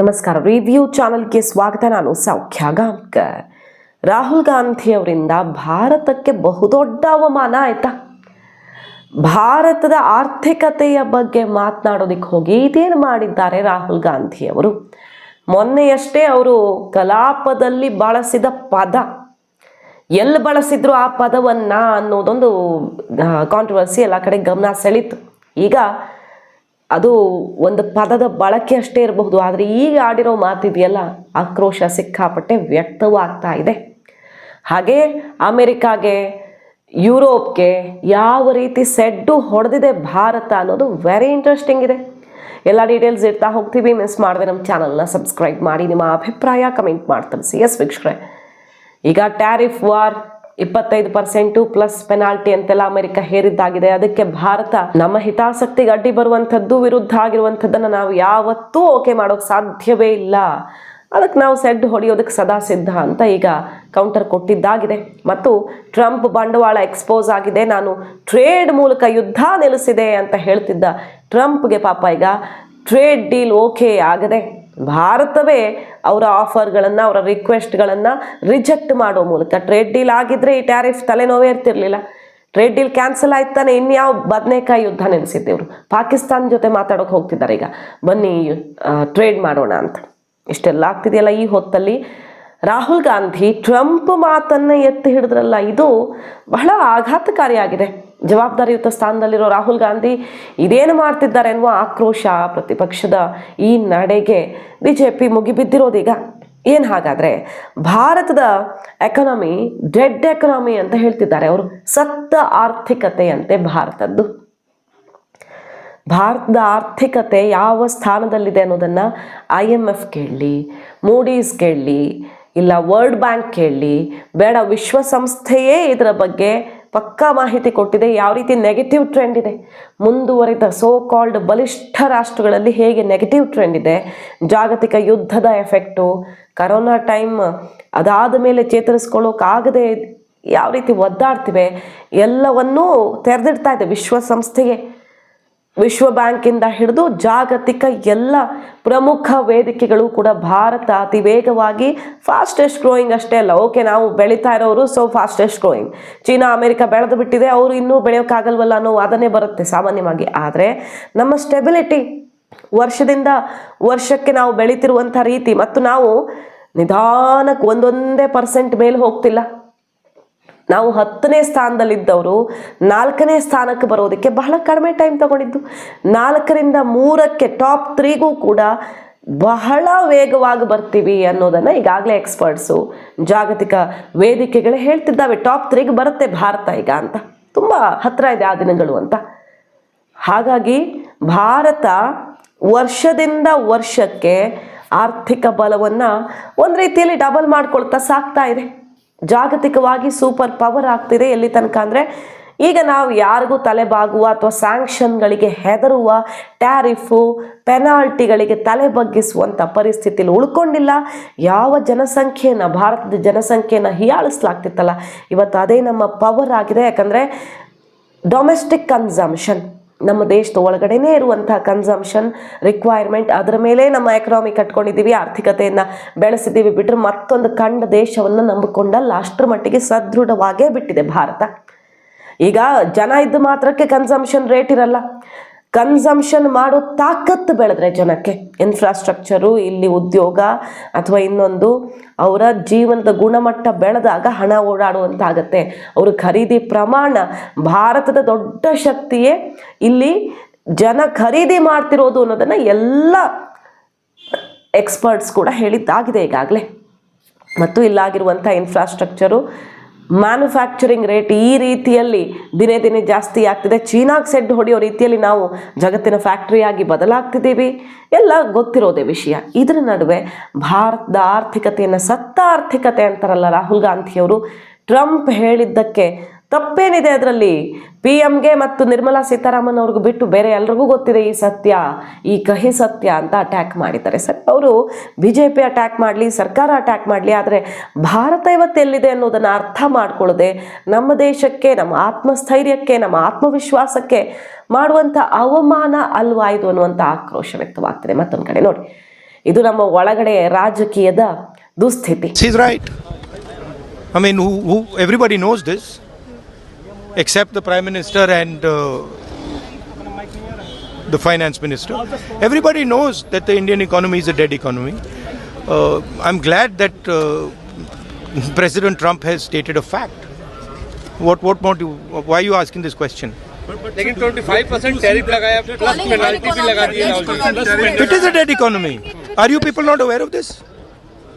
ನಮಸ್ಕಾರ. ರಿವ್ಯೂ ಚಾನಲ್ಗೆ ಸ್ವಾಗತ. ನಾನು ಸೌಖ್ಯ ಗಾಂಕರ್ ರಾಹುಲ್ ಗಾಂಧಿ ಅವರಿಂದ ಭಾರತಕ್ಕೆ ಬಹುದೊಡ್ಡ ಅವಮಾನ ಆಯ್ತಾ? ಭಾರತದ ಆರ್ಥಿಕತೆಯ ಬಗ್ಗೆ ಮಾತನಾಡೋದಕ್ಕೆ ಹೋಗಿ ಇದೇನು ಮಾಡಿದ್ದಾರೆ ರಾಹುಲ್ ಗಾಂಧಿ ಅವರು? ಮೊನ್ನೆಯಷ್ಟೇ ಅವರು ಕಲಾಪದಲ್ಲಿ ಬಳಸಿದ ಪದ. ಎಲ್ಲಿ ಬಳಸಿದ್ರು ಆ ಪದವನ್ನ ಅನ್ನೋದೊಂದು ಕಾಂಟ್ರವರ್ಸಿ ಎಲ್ಲ ಕಡೆ ಗಮನ ಸೆಳೀತು. ಈಗ ಅದು ಒಂದು ಪದದ ಬಳಕೆ ಅಷ್ಟೇ ಇರಬಹುದು. ಆದರೆ ಈಗ ಆಡಿರೋ ಮಾತಿದೆಯಲ್ಲ, ಆಕ್ರೋಶ ಸಿಕ್ಕಾಪಟ್ಟೆ ವ್ಯಕ್ತವಾಗ್ತಾ ಇದೆ. ಹಾಗೆ ಅಮೆರಿಕಾಗೆ, ಯುರೋಪ್ಗೆ ಯಾವ ರೀತಿ ಸೆಡ್ಡು ಹೊಡೆದಿದೆ ಭಾರತ ಅನ್ನೋದು ವೆರಿ ಇಂಟ್ರೆಸ್ಟಿಂಗ್ ಇದೆ. ಎಲ್ಲ ಡೀಟೇಲ್ಸ್ ಇರ್ತಾ ಹೋಗ್ತೀವಿ. ಮಿಸ್ ಮಾಡಿದೆ ನಮ್ಮ ಚಾನಲ್ನ ಸಬ್ಸ್ಕ್ರೈಬ್ ಮಾಡಿ, ನಿಮ್ಮ ಅಭಿಪ್ರಾಯ ಕಮೆಂಟ್ ಮಾಡಿ ಸಿ ಎಸ್ ವೀಕ್ಷಕರೇ. ಈಗ ಟ್ಯಾರಿಫ್ ವಾರ್ ಇಪ್ಪತ್ತೈದು ಪರ್ಸೆಂಟು ಪ್ಲಸ್ ಪೆನಾಲ್ಟಿ ಅಂತೆಲ್ಲ ಅಮೆರಿಕ ಹೇರಿದ್ದಾಗಿದೆ. ಅದಕ್ಕೆ ಭಾರತ ನಮ್ಮ ಹಿತಾಸಕ್ತಿಗೆ ಅಡ್ಡಿ ಬರುವಂಥದ್ದು, ವಿರುದ್ಧ ಆಗಿರುವಂಥದ್ದನ್ನು ನಾವು ಯಾವತ್ತೂ ಓಕೆ ಮಾಡೋಕೆ ಸಾಧ್ಯವೇ ಇಲ್ಲ. ಅದಕ್ಕೆ ನಾವು ಸೆಡ್ ಹೊಡೆಯೋದಕ್ಕೆ ಸದಾ ಸಿದ್ಧ ಅಂತ ಈಗ ಕೌಂಟರ್ ಕೊಟ್ಟಿದ್ದಾಗಿದೆ. ಮತ್ತು ಟ್ರಂಪ್ ಬಂಡವಾಳ ಎಕ್ಸ್ಪೋಸ್ ಆಗಿದೆ. ನಾನು ಟ್ರೇಡ್ ಮೂಲಕ ಯುದ್ಧ ನೆಲೆಸಿದೆ ಅಂತ ಹೇಳ್ತಿದ್ದ ಟ್ರಂಪ್ಗೆ ಪಾಪ ಈಗ ಟ್ರೇಡ್ ಡೀಲ್ ಓಕೆ ಆಗದೆ ಭಾರತವೇ ಅವರ ಆಫರ್ಗಳನ್ನು, ಅವರ ರಿಕ್ವೆಸ್ಟ್ಗಳನ್ನು ರಿಜೆಕ್ಟ್ ಮಾಡೋ ಮೂಲಕ. ಟ್ರೇಡ್ ಡೀಲ್ ಆಗಿದ್ರೆ ಈ ಟ್ಯಾರಿಫ್ ತಲೆನೋವೇ ಇರ್ತಿರ್ಲಿಲ್ಲ. ಟ್ರೇಡ್ ಡೀಲ್ ಕ್ಯಾನ್ಸಲ್ ಆಯ್ತಾನೆ ಇನ್ಯಾವ ಬದನೆಕಾಯಿ ಯುದ್ಧ ನೆಲೆಸಿದ್ದೇವರು ಪಾಕಿಸ್ತಾನ ಜೊತೆ ಮಾತಾಡೋಕೆ ಹೋಗ್ತಿದ್ದಾರೆ ಈಗ. ಬನ್ನಿ ಟ್ರೇಡ್ ಮಾಡೋಣ ಅಂತ. ಇಷ್ಟೆಲ್ಲ ಆಗ್ತಿದೆಯಲ್ಲ ಈ ಹೊತ್ತಲ್ಲಿ. ರಾಹುಲ್ ಗಾಂಧಿ ಟ್ರಂಪ್ ಮಾತನ್ನು ಎತ್ತಿ ಹಿಡಿದ್ರಲ್ಲ, ಇದು ಬಹಳ ಆಘಾತಕಾರಿಯಾಗಿದೆ. ಜವಾಬ್ದಾರಿಯುತ ಸ್ಥಾನದಲ್ಲಿರೋ ರಾಹುಲ್ ಗಾಂಧಿ ಇದೇನು ಮಾಡ್ತಿದ್ದಾರೆ ಎನ್ನುವ ಆಕ್ರೋಶ ಪ್ರತಿಪಕ್ಷದ ಈ ನಡೆಗೆ ಬಿ ಜೆ ಪಿ ಮುಗಿಬಿದ್ದಿರೋದೀಗ ಏನು ಹಾಗಾದರೆ, ಭಾರತದ ಎಕನಾಮಿ ಡೆಡ್ ಎಕನಾಮಿ ಅಂತ ಹೇಳ್ತಿದ್ದಾರೆ ಅವರು. ಸತ್ತ ಆರ್ಥಿಕತೆಯಂತೆ ಭಾರತದ್ದು. ಭಾರತದ ಆರ್ಥಿಕತೆ ಯಾವ ಸ್ಥಾನದಲ್ಲಿದೆ ಅನ್ನೋದನ್ನು ಐ ಎಂ ಎಫ್ ಕೇಳಲಿ ಮೂಡೀಸ್ ಕೇಳಲಿ ಇಲ್ಲ ವರ್ಲ್ಡ್ ಬ್ಯಾಂಕ್ ಕೇಳಿ, ಬೇಡ, ವಿಶ್ವಸಂಸ್ಥೆಯೇ ಇದರ ಬಗ್ಗೆ ಪಕ್ಕಾ ಮಾಹಿತಿ ಕೊಟ್ಟಿದೆ, ಯಾವ ರೀತಿ ನೆಗೆಟಿವ್ ಟ್ರೆಂಡ್ ಇದೆ. ಮುಂದುವರಿದ ಸೋ ಕಾಲ್ಡ್ ಬಲಿಷ್ಠ ರಾಷ್ಟ್ರಗಳಲ್ಲಿ ಹೇಗೆ ನೆಗೆಟಿವ್ ಟ್ರೆಂಡ್ ಇದೆ, ಜಾಗತಿಕ ಯುದ್ಧದ ಎಫೆಕ್ಟು ಕರೋನಾ ಟೈಮ್ ಅದಾದ ಮೇಲೆ ಚೇತರಿಸ್ಕೊಳ್ಳೋಕ್ಕಾಗದೆ ಯಾವ ರೀತಿ ಒದ್ದಾಡ್ತಿವೆ, ಎಲ್ಲವನ್ನೂ ತೆರೆದಿಡ್ತಾ ಇದೆ ವಿಶ್ವಸಂಸ್ಥೆಗೆ. ವಿಶ್ವ ಬ್ಯಾಂಕಿಂದ ಹಿಡಿದು ಜಾಗತಿಕ ಎಲ್ಲ ಪ್ರಮುಖ ವೇದಿಕೆಗಳು ಕೂಡ ಭಾರತ ಅತಿ ವೇಗವಾಗಿ ಫಾಸ್ಟೆಸ್ಟ್ ಗ್ರೋಯಿಂಗ್ ಅಷ್ಟೇ ಅಲ್ಲ. ಓಕೆ ನಾವು ಬೆಳೀತಾ ಇರೋರು so fastest growing China, America ಬೆಳೆದು ಬಿಟ್ಟಿದೆ, ಅವರು ಇನ್ನೂ ಬೆಳೆಯೋಕ್ಕಾಗಲ್ವಲ್ಲ ಅನ್ನೋ ವಾದನೆ ಬರುತ್ತೆ ಸಾಮಾನ್ಯವಾಗಿ. ಆದರೆ ನಮ್ಮ ಸ್ಟೆಬಿಲಿಟಿ ವರ್ಷದಿಂದ ವರ್ಷಕ್ಕೆ ನಾವು ಬೆಳೀತಿರುವಂಥ ರೀತಿ, ಮತ್ತು ನಾವು ನಿಧಾನಕ್ಕೆ ಒಂದೊಂದೇ ಪರ್ಸೆಂಟ್ ಮೇಲೆ ಹೋಗ್ತಿಲ್ಲ. ನಾವು ಹತ್ತನೇ ಸ್ಥಾನದಲ್ಲಿದ್ದವರು ನಾಲ್ಕನೇ ಸ್ಥಾನಕ್ಕೆ ಬರೋದಕ್ಕೆ ಬಹಳ ಕಡಿಮೆ ಟೈಮ್ ತಗೊಂಡಿದ್ದು. ನಾಲ್ಕರಿಂದ ಮೂರಕ್ಕೆ ಟಾಪ್ ತ್ರೀಗೂ ಕೂಡ ಬಹಳ ವೇಗವಾಗಿ ಬರ್ತೀವಿ ಅನ್ನೋದನ್ನು ಈಗಾಗಲೇ ಎಕ್ಸ್ಪರ್ಟ್ಸು ಜಾಗತಿಕ ವೇದಿಕೆಗಳು ಹೇಳ್ತಿದ್ದಾವೆ. ಟಾಪ್ ತ್ರೀಗೆ ಬರುತ್ತೆ ಭಾರತ ಈಗ ಅಂತ. ತುಂಬ ಹತ್ತಿರ ಇದೆ ಆ ದಿನಗಳು ಅಂತ. ಹಾಗಾಗಿ ಭಾರತ ವರ್ಷದಿಂದ ವರ್ಷಕ್ಕೆ ಆರ್ಥಿಕ ಬಲವನ್ನು ಒಂದು ರೀತಿಯಲ್ಲಿ ಡಬಲ್ ಮಾಡ್ಕೊಳ್ತಾ ಸಾಕ್ತಾ ಇದೆ. ಜಾಗತಿಕವಾಗಿ ಸೂಪರ್ ಪವರ್ ಆಗ್ತಿದೆ ಎಲ್ಲಿ ತನಕ ಅಂದರೆ, ಈಗ ನಾವು ಯಾರಿಗೂ ತಲೆಬಾಗುವ ಅಥವಾ ಸ್ಯಾಂಕ್ಷನ್ಗಳಿಗೆ ಹೆದರುವ ಟ್ಯಾರಿಫು, ಪೆನಾಲ್ಟಿಗಳಿಗೆ ತಲೆ ಬಗ್ಗಿಸುವಂಥ ಪರಿಸ್ಥಿತಿಯಲ್ಲಿ ಉಳ್ಕೊಂಡಿಲ್ಲ. ಯಾವ ಜನಸಂಖ್ಯೆಯನ್ನು, ಭಾರತದ ಜನಸಂಖ್ಯೆಯನ್ನು ಹೀಯಾಳಿಸ್ಲಾಗ್ತಿತ್ತಲ್ಲ. ಇವತ್ತು ಅದೇ ನಮ್ಮ ಪವರ್ ಆಗಿದೆ. ಯಾಕಂದರೆ ಡೊಮೆಸ್ಟಿಕ್ ಕನ್ಸಂಪ್ಷನ್ ನಮ್ಮ ದೇಶದ ಒಳಗಡೆನೇ ಇರುವಂತಹ ಕನ್ಸಂಪ್ಷನ್ ರಿಕ್ವೈರ್ಮೆಂಟ್ ಅದರ ಮೇಲೆ ನಮ್ಮ ಎಕನಾಮಿ ಕಟ್ಕೊಂಡಿದ್ದೀವಿ, ಆರ್ಥಿಕತೆಯನ್ನು ಬೆಳೆಸಿದ್ದೀವಿ ಬಿಟ್ಟರೆ ಮತ್ತೊಂದು ಕಂಡ ದೇಶವನ್ನು ನಂಬಿಕೊಂಡಲ್ಲ ಅಷ್ಟರ ಮಟ್ಟಿಗೆ ಸದೃಢವಾಗೇ ಬಿಟ್ಟಿದೆ ಭಾರತ. ಈಗ ಜನ ಇದ್ದು ಮಾತ್ರಕ್ಕೆ ಕನ್ಸಂಪ್ಷನ್ ರೇಟ್ ಇರಲ್ಲ. ಕನ್ಸಂಪ್ಷನ್ ಮಾಡೋ ತಾಕತ್ತು ಬೆಳೆದ್ರೆ ಜನಕ್ಕೆ. ಇನ್ಫ್ರಾಸ್ಟ್ರಕ್ಚರು ಇಲ್ಲಿ ಉದ್ಯೋಗ ಅಥವಾ ಇನ್ನೊಂದು, ಅವರ ಜೀವನದ ಗುಣಮಟ್ಟ ಬೆಳೆದಾಗ ಹಣ ಓಡಾಡುವಂತಾಗತ್ತೆ. ಅವ್ರ ಖರೀದಿ ಪ್ರಮಾಣ ಭಾರತದ ದೊಡ್ಡ ಶಕ್ತಿಯೇ. ಇಲ್ಲಿ ಜನ ಖರೀದಿ ಮಾಡ್ತಿರೋದು ಅನ್ನೋದನ್ನು ಎಲ್ಲ ಎಕ್ಸ್ಪರ್ಟ್ಸ್ ಕೂಡ ಹೇಳಿದ್ದಾಗಿದೆ ಈಗಾಗಲೇ. ಮತ್ತು ಇಲ್ಲಾಗಿರುವಂಥ ಇನ್ಫ್ರಾಸ್ಟ್ರಕ್ಚರು ಮ್ಯಾನುಫ್ಯಾಕ್ಚರಿಂಗ್ ರೇಟ್ ಈ ರೀತಿಯಲ್ಲಿ ದಿನೇ ದಿನೇ ಜಾಸ್ತಿ ಆಗ್ತಿದೆ. ಚೀನಾಗೆ ಸೆಡ್ ಹೊಡೆಯೋ ರೀತಿಯಲ್ಲಿ ನಾವು ಜಗತ್ತಿನ ಫ್ಯಾಕ್ಟ್ರಿಯಾಗಿ ಬದಲಾಗ್ತಿದ್ದೀವಿ. ಎಲ್ಲ ಗೊತ್ತಿರೋದೇ ವಿಷಯ. ಇದರ ನಡುವೆ ಭಾರತದ ಆರ್ಥಿಕತೆಯನ್ನು ಸತ್ತ ಆರ್ಥಿಕತೆ ಅಂತಾರಲ್ಲ ರಾಹುಲ್ ಗಾಂಧಿಯವರು, ಟ್ರಂಪ್ ಹೇಳಿದ್ದಕ್ಕೆ ತಪ್ಪೇನಿದೆ ಅದರಲ್ಲಿ? ಪಿ ಎಮ್ಗೆ ಮತ್ತು ನಿರ್ಮಲಾ ಸೀತಾರಾಮನ್ ಅವ್ರಿಗೂ ಬಿಟ್ಟು ಬೇರೆ ಎಲ್ರಿಗೂ ಗೊತ್ತಿದೆ ಈ ಸತ್ಯ, ಈ ಕಹಿ ಸತ್ಯ ಅಂತ ಅಟ್ಯಾಕ್ ಮಾಡಿದ್ದಾರೆ. ಸರ್, ಅವರು ಬಿ ಜೆ ಪಿ ಅಟ್ಯಾಕ್ ಮಾಡಲಿ, ಸರ್ಕಾರ ಅಟ್ಯಾಕ್ ಮಾಡಲಿ, ಆದರೆ ಭಾರತ ಇವತ್ತು ಎಲ್ಲಿದೆ ಅನ್ನೋದನ್ನು ಅರ್ಥ ಮಾಡಿಕೊಳ್ಳದೆ ನಮ್ಮ ದೇಶಕ್ಕೆ, ನಮ್ಮ ಆತ್ಮಸ್ಥೈರ್ಯಕ್ಕೆ, ನಮ್ಮ ಆತ್ಮವಿಶ್ವಾಸಕ್ಕೆ ಮಾಡುವಂಥ ಅವಮಾನ ಅಲ್ವಾ ಇದು ಅನ್ನುವಂಥ ಆಕ್ರೋಶ ವ್ಯಕ್ತವಾಗ್ತದೆ. ಮತ್ತೊಂದು ಕಡೆ ನೋಡಿ. ಇದು ನಮ್ಮ ಒಳಗಡೆ ರಾಜಕೀಯದ ದುಸ್ಥಿತಿ. except the Prime Minister and uh, the Finance Minister. Everybody knows that the Indian economy is a dead economy. Uh, I'm glad that uh, President Trump has stated a fact. What, what more do you, why are you asking this question? लेकिन 25 percent tariff लगाया plus penalty भी लगा दी है Rahul ji It is a dead economy. Are you people not aware of this?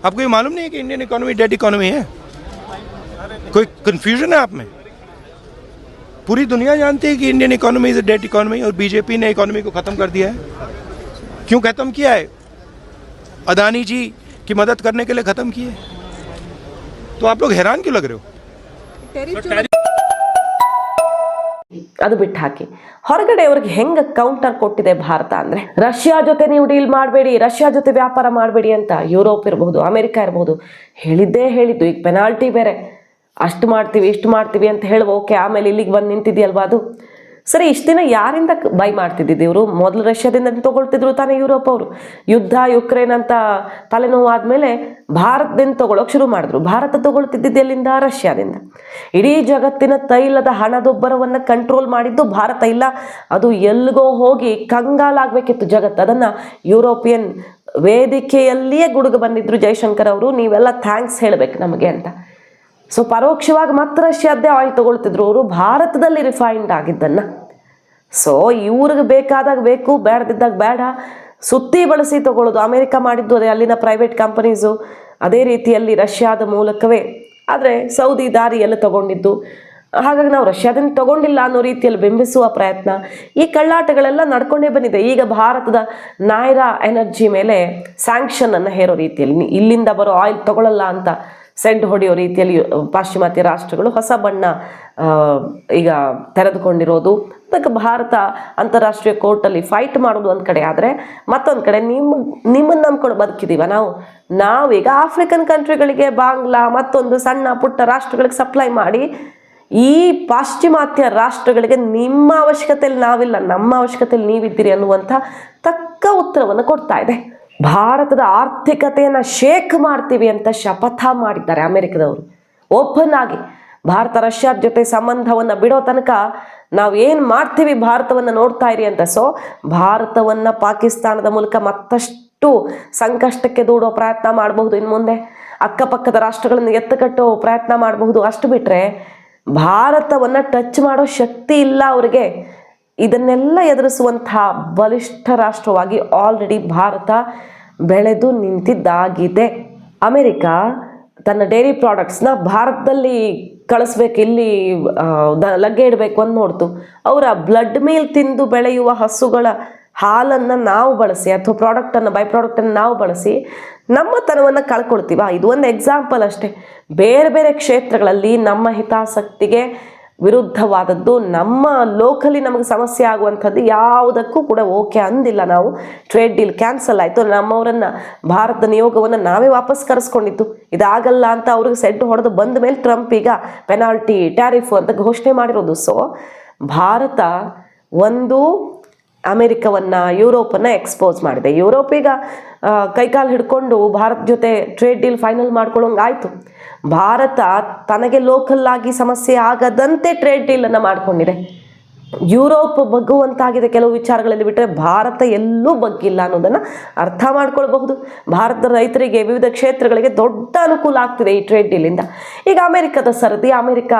आपको ये मालूम नहीं है कि इंडियन इकोनॉमी डेड इकोनॉमी है कोई कंफ्यूजन है आप में पूरी दुनिया जानती है कि Indian economy is a dead economy और बीजेपी ने इकोनॉमी को खत्म कर दिया है क्यों खत्म किया है अदानी जी की मदद करने के लिए खत्म किए तो आप लोग हैरान क्यों लग रहे हो ಅದು ಬಿಟ್ಟು ಹಾಕಿ ಹೊರಗಡೆ ಅವ್ರಿಗೆ ಹೆಂಗ ಕೌಂಟರ್ ಕೊಟ್ಟಿದೆ ಭಾರತ ಅಂದ್ರೆ ರಷ್ಯಾ ಜೊತೆ ನೀವು ಡೀಲ್ ಮಾಡಬೇಡಿ ರಷ್ಯಾ ಜೊತೆ ವ್ಯಾಪಾರ ಮಾಡಬೇಡಿ ಅಂತ ಯುರೋಪ್ ಇರಬಹುದು ಅಮೆರಿಕ ಇರಬಹುದು ಹೇಳಿದ್ದೇ ಹೇಳಿದ್ದು ಈಗ ಪೆನಾಲ್ಟಿ ಬೇರೆ ಅಷ್ಟು ಮಾಡ್ತೀವಿ, ಇಷ್ಟು ಮಾಡ್ತೀವಿ ಅಂತ ಹೇಳುವ, ಓಕೆ, ಆಮೇಲೆ ಇಲ್ಲಿಗೆ ಬಂದು ನಿಂತಿದೆಯಲ್ವಾ ಅದು? ಸರಿ, ಇಷ್ಟು ದಿನ ಯಾರಿಂದ ಬೈ ಮಾಡ್ತಿದ್ದಿದ್ದು ಇವರು? ಮೊದಲು ರಷ್ಯಾದಿಂದ ತಗೊಳ್ತಿದ್ರು ತಾನೇ ಯುರೋಪ್ ಅವರು. ಯುದ್ಧ, ಯುಕ್ರೇನ್ ಅಂತ ತಲೆನೋವು ಆದಮೇಲೆ ಭಾರತದಿಂದ ತಗೊಳ್ಳೋಕೆ ಶುರು ಮಾಡಿದ್ರು. ಭಾರತ ತಗೊಳ್ತಿದ್ದಿದ್ದು ಎಲ್ಲಿಂದ? ರಷ್ಯಾದಿಂದ. ಇಡೀ ಜಗತ್ತಿನ ತೈಲದ ಹಣದೊಬ್ಬರವನ್ನು ಕಂಟ್ರೋಲ್ ಮಾಡಿದ್ದು ಭಾರತ. ಇಲ್ಲ, ಅದು ಎಲ್ಲಿಗೋ ಹೋಗಿ ಕಂಗಾಲಾಗಬೇಕಿತ್ತು ಜಗತ್ತು. ಅದನ್ನು ಯುರೋಪಿಯನ್ ವೇದಿಕೆಯಲ್ಲಿಯೇ ಗುಡುಗು ಬಂದಿದ್ರು ಜೈಶಂಕರ್ ಅವರು. ನೀವೆಲ್ಲ ಥ್ಯಾಂಕ್ಸ್ ಹೇಳಬೇಕು ನಮಗೆ ಅಂತ. ಸೊ ಪರೋಕ್ಷವಾಗಿ ಮಾತ್ರ ರಷ್ಯಾದ್ದೇ ಆಯಿಲ್ ತಗೊಳ್ತಿದ್ರು. ಅವರು ಭಾರತದಲ್ಲಿ ರಿಫೈನ್ಡ್ ಆಗಿದ್ದನ್ನು. ಸೊ ಇವ್ರಿಗೆ ಬೇಕಾದಾಗ ಬೇಕು, ಬೇಡದಿದ್ದಾಗ ಬೇಡ. ಸುತ್ತಿ ಬಳಸಿ ತಗೊಳ್ಳೋದು. ಅಮೇರಿಕ ಮಾಡಿದ್ದು ಅದೇ, ಅಲ್ಲಿನ ಪ್ರೈವೇಟ್ ಕಂಪನೀಸು ಅದೇ ರೀತಿಯಲ್ಲಿ ರಷ್ಯಾದ ಮೂಲಕವೇ. ಆದರೆ, ಸೌದಿ ದಾರಿಯಲ್ಲಿ ತಗೊಂಡಿದ್ದು. ಹಾಗಾಗಿ ನಾವು ರಷ್ಯಾದಿಂದ ತಗೊಂಡಿಲ್ಲ ಅನ್ನೋ ರೀತಿಯಲ್ಲಿ ಬಿಂಬಿಸುವ ಪ್ರಯತ್ನ. ಈ ಕಳ್ಳಾಟಗಳೆಲ್ಲ ನಡ್ಕೊಂಡೇ ಬಂದಿದೆ. ಈಗ ಭಾರತದ ನಾಯ್ರಾ ಎನರ್ಜಿ ಮೇಲೆ ಸ್ಯಾಂಕ್ಷನ್ ಅನ್ನು ಹೇರೋ ರೀತಿಯಲ್ಲಿ. ಇಲ್ಲಿಂದ ಬರೋ ಆಯಿಲ್ ತಗೊಳ್ಳಲ್ಲ ಅಂತ. ಸೆಡ್ ಹೊಡೆಯೋ ರೀತಿಯಲ್ಲಿ ಪಾಶ್ಚಿಮಾತ್ಯ ರಾಷ್ಟ್ರಗಳು ಹೊಸ ಬಣ್ಣ ಈಗ ತೆರೆದುಕೊಂಡಿರೋದು. ಅದಕ್ಕೆ ಭಾರತ ಅಂತಾರಾಷ್ಟ್ರೀಯ ಕೋರ್ಟಲ್ಲಿ ಫೈಟ್ ಮಾಡೋದು ಒಂದು ಕಡೆ ಆದರೆ, ಮತ್ತೊಂದು ಕಡೆ ನಿಮ್ಮ ನಿಮ್ಮನ್ನು ನಂಬ್ಕೊಂಡು ಬದುಕಿದ್ದೀವ ನಾವು. ನಾವೀಗ ಆಫ್ರಿಕನ್ ಕಂಟ್ರಿಗಳಿಗೆ ಬಾಂಗ್ಲಾ, ಮತ್ತೊಂದು ಸಣ್ಣ ಪುಟ್ಟ ರಾಷ್ಟ್ರಗಳಿಗೆ ಸಪ್ಲೈ ಮಾಡಿ, ಈ ಪಾಶ್ಚಿಮಾತ್ಯ ರಾಷ್ಟ್ರಗಳಿಗೆ ನಿಮ್ಮ ಅವಶ್ಯಕತೆಯಲ್ಲಿ ನಾವಿಲ್ಲ, ನಮ್ಮ ಅವಶ್ಯಕತೆಯಲ್ಲಿ ನೀವಿದ್ದೀರಿ ಅನ್ನುವಂಥ ತಕ್ಕ ಉತ್ತರವನ್ನು ಕೊಡ್ತಾ ಇದೆ. ಭಾರತದ ಆರ್ಥಿಕತೆಯನ್ನು ಶೇಕ್ ಮಾಡ್ತೀವಿ ಅಂತ ಶಪಥ ಮಾಡಿದ್ದಾರೆ ಅಮೆರಿಕದವರು. ಓಪನ್ ಆಗಿ ಭಾರತ ರಷ್ಯಾದ ಜೊತೆ ಸಂಬಂಧವನ್ನು ಬಿಡೋ ತನಕ ನಾವು ಏನು ಮಾಡ್ತೀವಿ ಭಾರತವನ್ನು ನೋಡ್ತಾ ಇರಿ ಅಂತ. ಸೊ ಭಾರತವನ್ನು ಪಾಕಿಸ್ತಾನದ ಮೂಲಕ ಮತ್ತಷ್ಟು ಸಂಕಷ್ಟಕ್ಕೆ ದೂಡೋ ಪ್ರಯತ್ನ ಮಾಡಬಹುದು ಇನ್ನು ಮುಂದೆ. ಅಕ್ಕಪಕ್ಕದ ರಾಷ್ಟ್ರಗಳನ್ನು ಎತ್ತುಕಟ್ಟೋ ಪ್ರಯತ್ನ ಮಾಡಬಹುದು ಅಷ್ಟು ಬಿಟ್ಟರೆ ಭಾರತವನ್ನು ಟಚ್ ಮಾಡೋ ಶಕ್ತಿ ಇಲ್ಲ ಅವರಿಗೆ. ಇದನ್ನೆಲ್ಲ ಎದುರಿಸುವಂತಹ ಬಲಿಷ್ಠ ರಾಷ್ಟ್ರವಾಗಿ ಆಲ್ರೆಡಿ ಭಾರತ ಬೆಳೆದು ನಿಂತಿದ್ದಾಗಿದೆ. ಅಮೆರಿಕ ತನ್ನ ಡೈರಿ ಪ್ರಾಡಕ್ಟ್ಸ್ನ ಭಾರತದಲ್ಲಿ ಕಳಿಸ್ಬೇಕು, ಇಲ್ಲಿ ಲಗ್ಗೆ ಇಡಬೇಕು ಅಂತ ನೋಡ್ತು. ಅವರ ಬ್ಲಡ್ ಮೀಲ್ ತಿಂದು ಬೆಳೆಯುವ ಹಸುಗಳ ಹಾಲನ್ನು ನಾವು ಬಳಸಿ, ಅಥವಾ ಪ್ರಾಡಕ್ಟನ್ನು ಬೈ ಪ್ರಾಡಕ್ಟನ್ನು ನಾವು ಬಳಸಿ ನಮ್ಮತನವನ್ನು ಕಳ್ಕೊಳ್ತೀವ. ಇದು ಒಂದು ಎಕ್ಸಾಂಪಲ್ ಅಷ್ಟೇ. ಬೇರೆ ಬೇರೆ ಕ್ಷೇತ್ರಗಳಲ್ಲಿ ನಮ್ಮ ಹಿತಾಸಕ್ತಿಗೆ ವಿರುದ್ಧವಾದದ್ದು ನಮ್ಮ ಲೋಕಲಿ ನಮಗೆ ಸಮಸ್ಯೆ ಆಗುವಂಥದ್ದು ಯಾವುದಕ್ಕೂ ಕೂಡ ಓಕೆ ಅಂದಿಲ್ಲ ನಾವು. ಟ್ರೇಡ್ ಡೀಲ್ ಕ್ಯಾನ್ಸಲ್ ಆಯಿತು. ನಮ್ಮವರನ್ನು ಭಾರತ ನಿಯೋಗವನ್ನು ನಾವೇ ವಾಪಸ್ ಕರೆಸ್ಕೊಂಡಿತ್ತು ಇದಾಗಲ್ಲ ಅಂತ ಅವ್ರಿಗೆ ಸೆಡ್ ಹೊಡೆದು ಬಂದ ಮೇಲೆ ಟ್ರಂಪ್ ಈಗ ಪೆನಾಲ್ಟಿ ಟ್ಯಾರಿಫ್ ಅಂತ ಘೋಷಣೆ ಮಾಡಿರೋದು. ಸೊ ಭಾರತ ಒಂದು ಅಮೆರಿಕವನ್ನು, ಯುರೋಪನ್ನು ಎಕ್ಸ್ಪೋಸ್ ಮಾಡಿದೆ. ಯುರೋಪ್ ಈಗ ಕೈಕಾಲು ಹಿಡ್ಕೊಂಡು ಭಾರತ ಜೊತೆ ಟ್ರೇಡ್ ಡೀಲ್ ಫೈನಲ್ ಮಾಡ್ಕೊಳ್ಳೋಂಗೆ ಆಯಿತು. ಭಾರತ ತನಗೆ ಲೋಕಲ್ ಆಗಿ ಸಮಸ್ಯೆ ಆಗದಂತೆ ಟ್ರೇಡ್ ಡೀಲನ್ನು ಮಾಡ್ಕೊಂಡಿದೆ. ಯುರೋಪ್ ಬಗ್ಗುವಂತಾಗಿದೆ ಕೆಲವು ವಿಚಾರಗಳಲ್ಲಿ ಬಿಟ್ಟರೆ ಭಾರತ ಎಲ್ಲೂ ಬಗ್ಗಿಲ್ಲ ಅನ್ನೋದನ್ನು ಅರ್ಥ ಮಾಡ್ಕೊಳ್ಬಹುದು. ಭಾರತದ ರೈತರಿಗೆ ವಿವಿಧ ಕ್ಷೇತ್ರಗಳಿಗೆ ದೊಡ್ಡ ಅನುಕೂಲ ಆಗ್ತಿದೆ ಈ ಟ್ರೇಡ್ ಡೀಲಿಂದ ಈಗ ಅಮೆರಿಕದ ಸರದಿ, ಅಮೆರಿಕ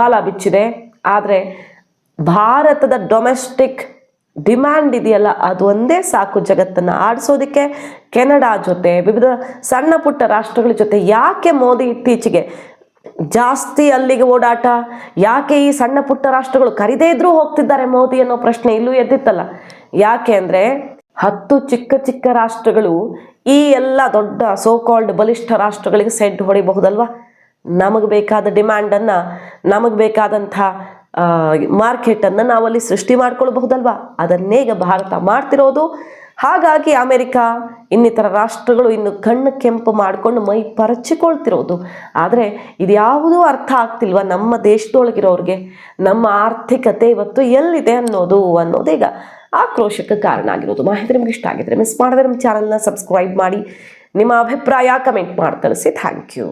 ಬಾಲ ಬಿಚ್ಚಿದೆ. ಆದರೆ ಭಾರತದ ಡೊಮೆಸ್ಟಿಕ್ ಡಿಮ್ಯಾಂಡ್ ಇದೆಯಲ್ಲ, ಅದು ಒಂದೇ ಸಾಕು ಜಗತ್ತನ್ನು ಆಡಿಸೋದಕ್ಕೆ ಕೆನಡಾ ಜೊತೆ, ವಿವಿಧ ಸಣ್ಣ ಪುಟ್ಟ ರಾಷ್ಟ್ರಗಳ ಜೊತೆ ಯಾಕೆ ಮೋದಿ ಇತ್ತೀಚೆಗೆ ಜಾಸ್ತಿ ಅಲ್ಲಿಗೆ ಓಡಾಟ, ಯಾಕೆ ಈ ಸಣ್ಣ ಪುಟ್ಟ ರಾಷ್ಟ್ರಗಳು ಕರಿದೇ ಇದ್ರೂ ಹೋಗ್ತಿದ್ದಾರೆ ಮೋದಿ ಅನ್ನೋ ಪ್ರಶ್ನೆ ಇಲ್ಲೂ ಎದ್ದಿತ್ತಲ್ಲ. ಯಾಕೆ ಅಂದರೆ ಹತ್ತು ಚಿಕ್ಕ ಚಿಕ್ಕ ರಾಷ್ಟ್ರಗಳು ಈ ಎಲ್ಲ ದೊಡ್ಡ ಸೋ ಕಾಲ್ಡ್ ಬಲಿಷ್ಠ ರಾಷ್ಟ್ರಗಳಿಗೆ ಸೆಡ್ ಹೊಡಿಬಹುದಲ್ವಾ? ನಮಗೆ ಬೇಕಾದ ಡಿಮ್ಯಾಂಡನ್ನು, ನಮಗೆ ಬೇಕಾದಂಥ ಮಾರ್ಕೆಟನ್ನು ನಾವಲ್ಲಿ ಸೃಷ್ಟಿ ಮಾಡ್ಕೊಳ್ಬಹುದಲ್ವಾ? ಅದನ್ನೇ ಈಗ ಭಾರತ ಮಾಡ್ತಿರೋದು. ಹಾಗಾಗಿ ಅಮೆರಿಕ, ಇನ್ನಿತರ ರಾಷ್ಟ್ರಗಳು ಇನ್ನು ಕಣ್ಣು ಕೆಂಪು ಮಾಡಿಕೊಂಡು ಮೈ ಪರಚಿಕೊಳ್ತಿರೋದು. ಆದರೆ ಇದ್ಯಾವುದೂ ಅರ್ಥ ಆಗ್ತಿಲ್ವ ನಮ್ಮ ದೇಶದೊಳಗಿರೋರಿಗೆ? ನಮ್ಮ ಆರ್ಥಿಕತೆ ಇವತ್ತು ಎಲ್ಲಿದೆ ಅನ್ನೋದು ಅನ್ನೋದು ಈಗ ಆಕ್ರೋಶಕ್ಕೆ ಕಾರಣ ಆಗಿರೋದು. ಮಾಹಿತಿ ನಿಮ್ಗೆ ಇಷ್ಟ ಆಗಿದ್ರೆ ಮಿಸ್ ಮಾಡಿದ್ರೆ ನಮ್ಮ ಚಾನಲ್ನ ಸಬ್ಸ್ಕ್ರೈಬ್ ಮಾಡಿ. ನಿಮ್ಮ ಅಭಿಪ್ರಾಯ ಕಮೆಂಟ್ ಮಾಡಿ ತಿಳಿಸಿ ಥ್ಯಾಂಕ್ ಯು